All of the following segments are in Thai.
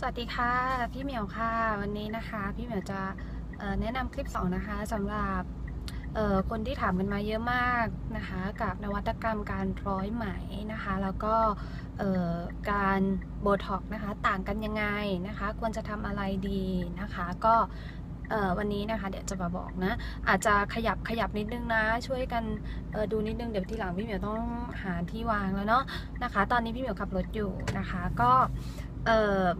สวัสดีค่ะ พี่เหมียวค่ะ วันนี้นะคะ พี่เหมียวจะแนะนำคลิป 2 นะคะสำหรับคนที่ถามกันมาเยอะมากนะคะ กับนวัตกรรมการร้อยไหมนะคะ แล้วก็การโบท็อกนะคะ ต่างกันยังไงนะคะ ควรจะทำอะไรดีนะคะ ก็วันนี้นะคะเดี๋ยวจะมาบอกนะ อาจจะขยับขยับนิดนึงนะ ช่วยกันดูนิดนึงเดี๋ยวทีหลังพี่เหมียวต้องหาที่วางแล้วเนาะนะคะ ตอนนี้พี่เหมียวขับรถอยู่นะคะ ก็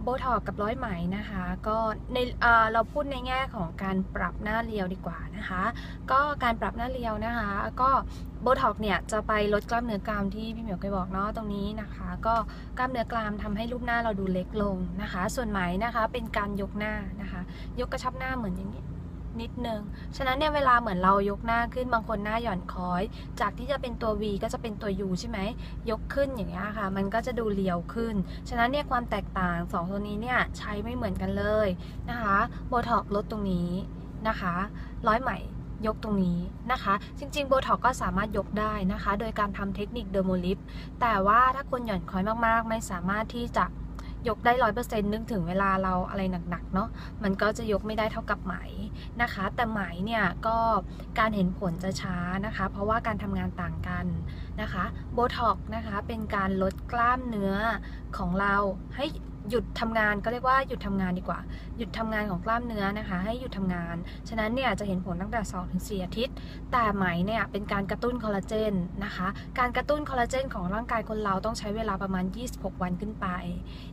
โบท็อกกับร้อยไหมนะคะ ก็ในเเราพูดในแง่ของการปรับหน้าเรียวดีกว่านะคะ ก็การปรับหน้าเรียวนะคะ ก็โบท็อกเนี่ยจะไปลดกล้ามเนื้อกรามที่พี่เหมียวเคยบอกเนาะตรงนี้นะคะ ก็กล้ามเนื้อกรามทำให้รูปหน้าเราดูเล็กลงนะคะ ส่วนไหมนะคะเป็นการยกหน้านะคะ ยกกระชับหน้าเหมือนอย่างนี้ นิดนึง ฉะนั้นเนี่ยเวลาเหมือนเรายกหน้าขึ้นบางคนหน้าหย่อนคอย จากที่จะเป็นตัว V ก็จะเป็นตัว U ใช่ไหม ยกขึ้นอย่างเงี้ยค่ะ มันก็จะดูเรียวขึ้น ฉะนั้นเนี่ยความแตกต่าง 2 ตัวนี้เนี่ยใช้ไม่เหมือนกันเลยนะคะโบท็อกลดตรงนี้นะคะ ร้อยไหมยกตรงนี้นะคะ จริงๆโบท็อกก็สามารถยกได้นะคะ โดยการทำเทคนิคเดอร์โมลิฟแต่ว่าถ้าคนหย่อนคอยมากๆ ไม่สามารถที่จะ ยกได้ร้อยเปอร์เซ็นต์นึกถึงเวลาเราอะไรหนักๆเนาะมันก็จะยกไม่ได้เท่ากับไหมนะคะ แต่ไหมเนี่ยก็การเห็นผลจะช้านะคะ เพราะว่าการทำงานต่างกันนะคะโบท็อกนะคะเป็นการลดกล้ามเนื้อของเราให้ หยุดทำงานก็เรียกว่าหยุดทำงานดีกว่า หยุดทำงานของกล้ามเนื้อนะคะ ให้หยุดทำงาน ฉะนั้นเนี่ยจะเห็นผลตั้งแต่2อถึงอาทิตย์ แต่ไหมเนี่ยเป็นการกระตุ้นคอลลาเจนนะคะ การกระตุ้นคอลลาเจนของร่างกายคนเราต้องใช้เวลาประมาณ 26 วันขึ้นไป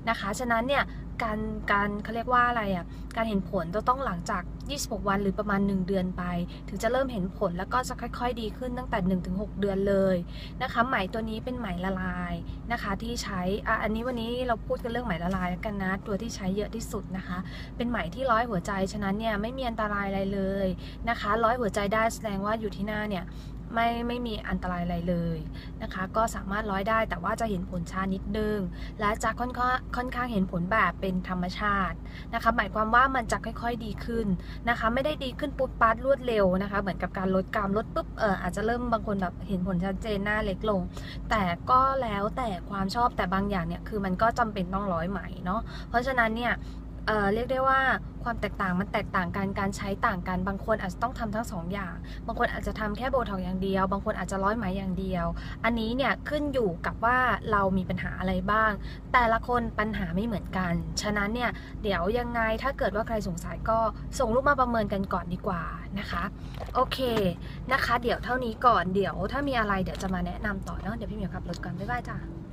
นะคะ ฉะนั้นเนี่ยการการเขาเรียกว่าอะไรอะ การเห็นผลจะต้องหลังจาก26 วันหรือประมาณ 1 เดือนไป ถึงจะเริ่มเห็นผลแล้วก็จะค่อย ๆ ดีขึ้นตั้งแต่ 1-6 เดือนเลยนะคะไหมตัวนี้เป็นไหมละลายนะคะที่ใช้อะอันนี้วันนี้เราพูดกันเรื่องไหมละลายกันนะตัวที่ใช้เยอะที่สุดนะคะ เป็นไหมที่ร้อยหัวใจฉะนั้นเนี่ยไม่มีอันตรายอะไรเลยนะคะร้อยหัวใจได้แสดงว่าอยู่ที่หน้าเนี่ยไม่ไม่มีอันตรายอะไรเลยนะคะ ก็สามารถร้อยได้แต่ว่าจะเห็นผลช้านิดนึง และจะค่อนข้างค่อนข้างเห็นผลแบบเป็นธรรมชาตินะคะ หมายความว่ามันจะค่อยๆดีขึ้นนะคะ ไม่ได้ดีขึ้นปุ๊บปั๊บรวดเร็วนะคะ เหมือนกับการลดกรามลดปุ๊บเอออาจจะเริ่มบางคนแบบเห็นผลชัดเจนหน้าเล็กลง แต่ก็แล้วแต่ความชอบแต่บางอย่างเนี่ยคือมันก็จำเป็นต้องร้อยไหมเนาะเพราะฉะนั้นเนี่ย เเรียกได้ว่าความแตกต่างมันแตกต่างกันการใช้ต่างกัน บางคนอาจจะต้องทำทั้งสองอย่าง บางคนอาจจะทำแค่โบท็อกอย่างเดียว บางคนอาจจะร้อยไหมอย่างเดียว อันนี้เนี่ยขึ้นอยู่กับว่าเรามีปัญหาอะไรบ้าง แต่ละคนปัญหาไม่เหมือนกัน ฉะนั้นเนี่ยเดี๋ยวยังไงถ้าเกิดว่าใครสงสัยก็ส่งรูปมาประเมินกันก่อนดีกว่านะคะ โอเคนะคะ เดี๋ยวเท่านี้ก่อนเดี๋ยวถ้ามีอะไรเดี๋ยวจะมาแนะนำต่อเนาะเดี๋ยวพี่เหมียวขับรถก่อนบ๊ายบายจ้า